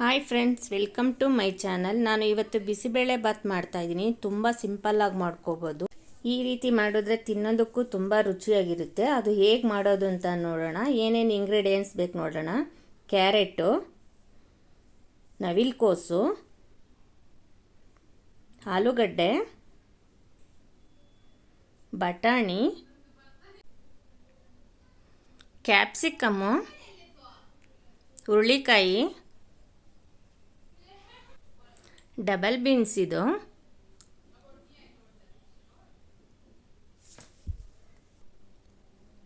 Hi friends welcome to my channel ನಾನು ಇವತ್ತು ಬಿಸಿಬೇಳೆ ಬಾತ್ ಮಾಡ್ತಾ ಇದ್ದೀನಿ. ತುಂಬ ಸಿಂಪಲ್ಲಾಗಿ ಮಾಡ್ಕೋಬೋದು. ಈ ರೀತಿ ಮಾಡಿದ್ರೆ ತಿನ್ನೋದಕ್ಕೂ ತುಂಬ ರುಚಿಯಾಗಿರುತ್ತೆ. ಅದು ಹೇಗೆ ಮಾಡೋದು ಅಂತ ನೋಡೋಣ. ಏನೇನು ಇಂಗ್ರೀಡಿಯೆಂಟ್ಸ್ ಬೇಕು ನೋಡೋಣ. ಕ್ಯಾರೆಟು ನವಿಲ್ಕೋಸು, ಆಲೂಗಡ್ಡೆ, ಬಟಾಣಿ ಕ್ಯಾಪ್ಸಿಕಮ್ಮು ಹುರುಳಿಕಾಯಿ ಡಬಲ್ ಬೀನ್ಸ್ ಇದು.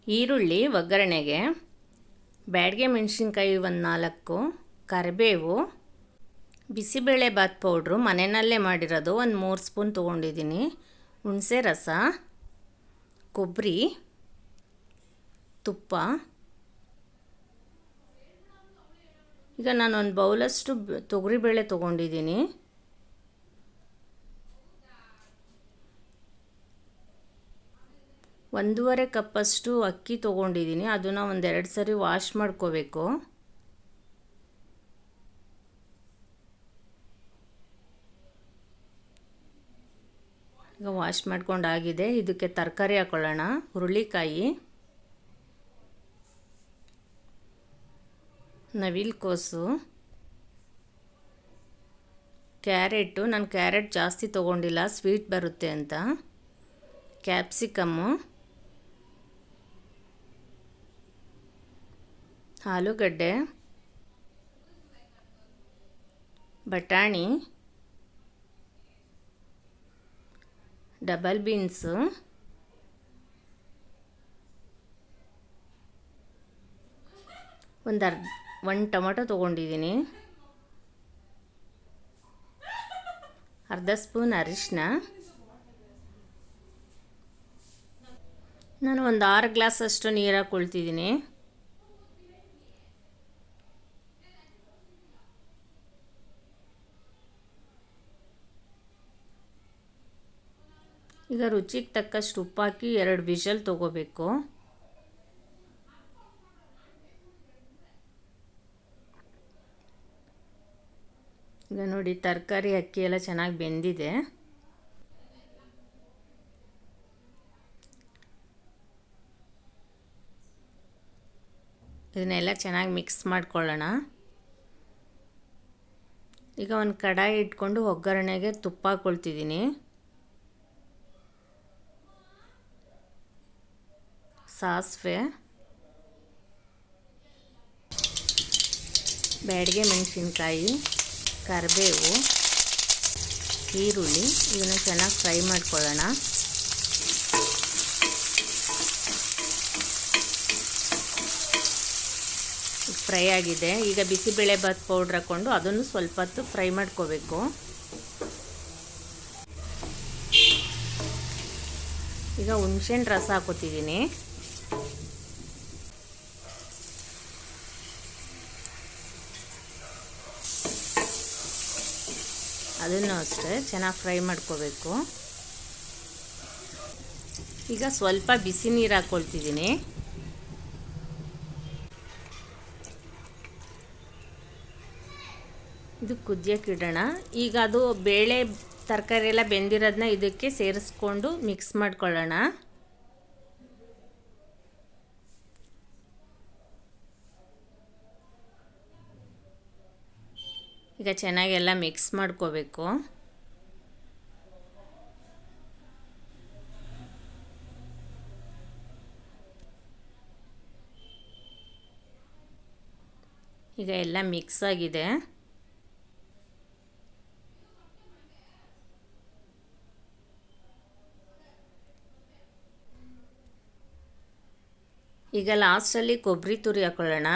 ಈರುಳ್ಳಿ ಒಗ್ಗರಣೆಗೆ, ಬ್ಯಾಡ್ಗೆ ಮೆಣಸಿನ್ಕಾಯಿ ಒಂದು ನಾಲ್ಕು, ಕರಿಬೇವು, ಬಿಸಿಬೇಳೆ ಬಾತ್ ಪೌಡ್ರು ಮನೆಯಲ್ಲೇ ಮಾಡಿರೋದು ಒಂದು ಮೂರು ಸ್ಪೂನ್ ತೊಗೊಂಡಿದ್ದೀನಿ. ಹುಣಸೆ ರಸ ಕೊಬ್ಬರಿ ತುಪ್ಪ. ಈಗ ನಾನು ಒಂದು ಬೌಲಷ್ಟು ತೊಗರಿಬೇಳೆ ತೊಗೊಂಡಿದ್ದೀನಿ. ಒಂದೂವರೆ ಕಪ್ಪಷ್ಟು ಅಕ್ಕಿ ತೊಗೊಂಡಿದ್ದೀನಿ. ಅದನ್ನು ಒಂದೆರಡು ಸರಿ ವಾಶ್ ಮಾಡ್ಕೋಬೇಕು. ಈಗ ವಾಶ್ ಮಾಡ್ಕೊಂಡಾಗಿದೆ. ಇದಕ್ಕೆ ತರಕಾರಿ ಹಾಕೊಳ್ಳೋಣ. ಹುರುಳಿಕಾಯಿ. ನವಿಲ್ಕೋಸು. ಕ್ಯಾರೆಟು. ನಾನು ಕ್ಯಾರೆಟ್ ಜಾಸ್ತಿ ತೊಗೊಂಡಿಲ್ಲ. ಸ್ವೀಟ್ ಬರುತ್ತೆ ಅಂತ. ಕ್ಯಾಪ್ಸಿಕಮ್ಮು. ಆಲೂಗಡ್ಡೆ, ಬಟಾಣಿ, ಡಬಲ್ ಬೀನ್ಸು, ಒಂದು ಅರ್ಧ, ಒಂದು ಟೊಮೊಟೊ ತೊಗೊಂಡಿದ್ದೀನಿ ಅರ್ಧ ಸ್ಪೂನ್ ಅರಿಶಿನ ನಾನು ಒಂದು ಆರು ಗ್ಲಾಸಷ್ಟು ನೀರಾಗಿ ಹಾಕ್ಕೊಳ್ತಿದ್ದೀನಿ ಈಗ ರುಚಿಗೆ ತಕ್ಕಷ್ಟು ಉಪ್ಪಾಕಿ ಎರಡು ವಿಷಲ್ ತೊಗೋಬೇಕು. ಈಗ ನೋಡಿ ತರಕಾರಿ ಅಕ್ಕಿ ಎಲ್ಲ ಚೆನ್ನಾಗಿ ಬೆಂದಿದೆ. ಇದನ್ನೆಲ್ಲ ಚೆನ್ನಾಗಿ ಮಿಕ್ಸ್ ಮಾಡ್ಕೊಳ್ಳೋಣ. ಈಗ ಒಂದು ಕಡಾಯಿ ಇಟ್ಕೊಂಡು ಒಗ್ಗರಣೆಗೆ ತುಪ್ಪ ಹಾಕ್ಕೊಳ್ತಿದ್ದೀನಿ ಸಾಸಿವೆ. ಬ್ಯಾಡಿಗೆ ಮೆಣಸಿನ್ಕಾಯಿ, ಕರಿಬೇವು, ಈರುಳ್ಳಿ. ಇದನ್ನು ಚೆನ್ನಾಗಿ ಫ್ರೈ ಮಾಡ್ಕೊಳ್ಳೋಣ. ಫ್ರೈ ಆಗಿದೆ. ಈಗ ಬಿಸಿಬೇಳೆ ಬಾತ್ ಪೌಡ್ರ್ ಹಾಕ್ಕೊಂಡು ಅದನ್ನು ಸ್ವಲ್ಪ ಹೊತ್ತು ಫ್ರೈ ಮಾಡ್ಕೋಬೇಕು. ಈಗ ಹುಣ್ಸೆಹಣ್ಣು ರಸ ಹಾಕೋತಿದ್ದೀನಿ. ಅದನ್ನು ಅಷ್ಟೇ ಚೆನ್ನಾಗಿ ಫ್ರೈ ಮಾಡ್ಕೋಬೇಕು. ಈಗ ಸ್ವಲ್ಪ ಬಿಸಿ ನೀರು ಹಾಕ್ಕೊಳ್ತಿದ್ದೀನಿ ಇದು ಕುದಿಯೋಕೆ ಇಡೋಣ. ಈಗ ಅದು ಬೇಳೆ ತರಕಾರಿ ಎಲ್ಲ ಬೆಂದಿರೋದನ್ನ ಇದಕ್ಕೆ ಸೇರಿಸ್ಕೊಂಡು ಮಿಕ್ಸ್ ಮಾಡ್ಕೊಳ್ಳೋಣ. ಈಗ ಚೆನ್ನಾಗೆಲ್ಲ ಮಿಕ್ಸ್ ಮಾಡ್ಕೋಬೇಕು. ಈಗ ಎಲ್ಲ ಮಿಕ್ಸ್ ಆಗಿದೆ. ಈಗ ಲಾಸ್ಟಲ್ಲಿ ಕೊಬ್ಬರಿ ತುರಿ ಹಾಕೊಳ್ಳೋಣ.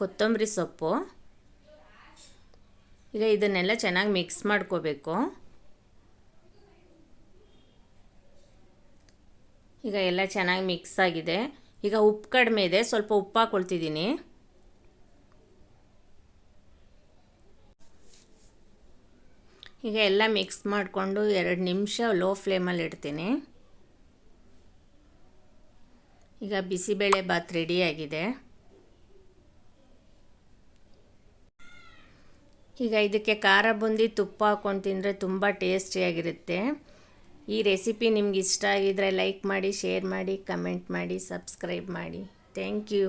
ಕೊತ್ತಂಬರಿ ಸೊಪ್ಪು. ಈಗ ಇದನ್ನೆಲ್ಲ ಚೆನ್ನಾಗಿ ಮಿಕ್ಸ್ ಮಾಡ್ಕೋಬೇಕು. ಈಗ ಎಲ್ಲ ಚೆನ್ನಾಗಿ ಮಿಕ್ಸ್ ಆಗಿದೆ. ಈಗ ಉಪ್ಪು ಕಡಿಮೆ ಇದೆ, ಸ್ವಲ್ಪ ಉಪ್ಪು ಹಾಕೊಳ್ತಿದ್ದೀನಿ. ಈಗ ಎಲ್ಲ ಮಿಕ್ಸ್ ಮಾಡಿಕೊಂಡು ಎರಡು ನಿಮಿಷ ಲೋ ಫ್ಲೇಮಲ್ಲಿ ಇಡ್ತೀನಿ. ಈಗ ಬಿಸಿಬೇಳೆ ಬಾತ್ ರೆಡಿಯಾಗಿದೆ ಈಗ ಇದಕ್ಕೆ ಖಾರ ಬುಂದಿ ತುಪ್ಪ ಹಾಕ್ಕೊಂಡು ತಿಂದರೆ ತುಂಬ ಟೇಸ್ಟಿಯಾಗಿರುತ್ತೆ ಈ ರೆಸಿಪಿ ನಿಮ್ಗೆ ಇಷ್ಟ ಆಗಿದ್ರೆ ಲೈಕ್ ಮಾಡಿ ಶೇರ್ ಮಾಡಿ ಕಮೆಂಟ್ ಮಾಡಿ ಸಬ್ಸ್ಕ್ರೈಬ್ ಮಾಡಿ. Thank you